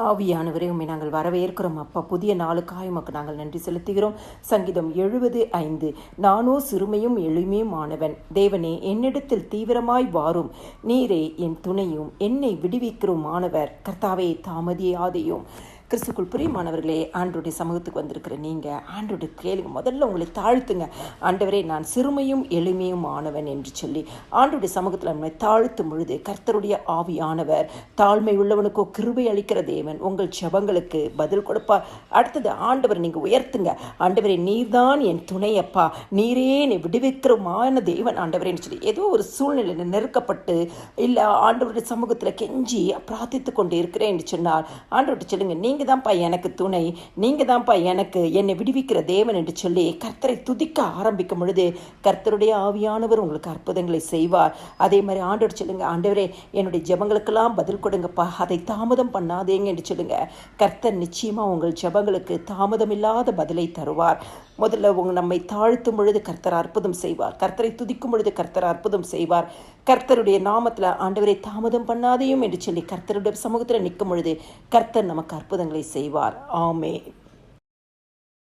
ஆவியானவரே உண்மை நாங்கள் வரவேற்கிறோம். அப்பா புதிய நாளுக்காக உமக்கு நாங்கள் நன்றி செலுத்துகிறோம். சங்கீதம் எழுபது ஐந்து. நானோ சிறுமையும் எளிமையும் ஆனவன் தேவனே என்னிடத்தில் தீவிரமாய் வாரும். நீரே என் துணையும் என்னை விடுவிக்கிறோம் மாணவர். கர்த்தாவே தாமதியாதையும். கிறிஸ்துக்குள் பிரியமானவர்களே ஆண்டோடைய சமூகத்துக்கு வந்திருக்கிற நீங்கள் ஆண்டோடைய கேளுங்க. முதல்ல உங்களை தாழ்த்துங்க. ஆண்டவரே நான் சிறுமையும் எளிமையும் ஆனவன் என்று சொல்லி ஆண்டோடைய சமூகத்தில் நம்மை தாழ்த்தும் பொழுது கர்த்தருடைய ஆவியானவர் தாழ்மை உள்ளவனுக்கோ கிருபை அளிக்கிற தேவன் உங்கள் ஜெபங்களுக்கு பதில் கொடுப்பார் அடுத்தது ஆண்டவர் நீங்கள் உயர்த்துங்க. ஆண்டவரே நீர்தான் என் துணையப்பா. நீரே என்னை விடுவிக்கிறமான தேவன் ஆண்டவரேன்னு சொல்லி ஏதோ ஒரு சூழ்நிலையில் நெருக்கப்பட்டு இல்லை ஆண்டவருடைய சமூகத்தில் கெஞ்சி பிரார்த்தித்து கொண்டு இருக்கிறேன் என்று சொன்னால் ஆண்டவர்கிட்ட சொல்லுங்க நீங்கள் தான்ப்பா எனக்கு துணை. நீங்கள் தான்ப்பா எனக்கு என்னை விடுவிக்கிற தேவன் என்று சொல்லி கர்த்தரை துதிக்க ஆரம்பிக்கும் பொழுது கர்த்தருடைய ஆவியானவர் உங்களுக்கு அற்புதங்களை செய்வார். அதே மாதிரி ஆண்டோடு சொல்லுங்க ஆண்டவரே என்னுடைய ஜெபங்களுக்கெல்லாம் பதில் கொடுங்கப்பா. அதை தாமதம் பண்ணாதேங்க என்று சொல்லுங்க. கர்த்தர் நிச்சயமாக உங்கள் ஜெபங்களுக்கு தாமதம் இல்லாத பதிலை தருவார். முதல்ல உங்க நம்மை தாழ்த்தும் பொழுது கர்த்தர் அற்புதம் செய்வார். கர்த்தரை துதிக்கும் பொழுது கர்த்தர் அற்புதம் செய்வார். கர்த்தருடைய நாமத்தில் ஆண்டவரை தாமதம் பண்ணாதையும் என்று சொல்லி கர்த்தருடைய சமூகத்தில் நிற்கும் பொழுது கர்த்தர் நமக்கு அற்புதம் செய்வார். ஆமே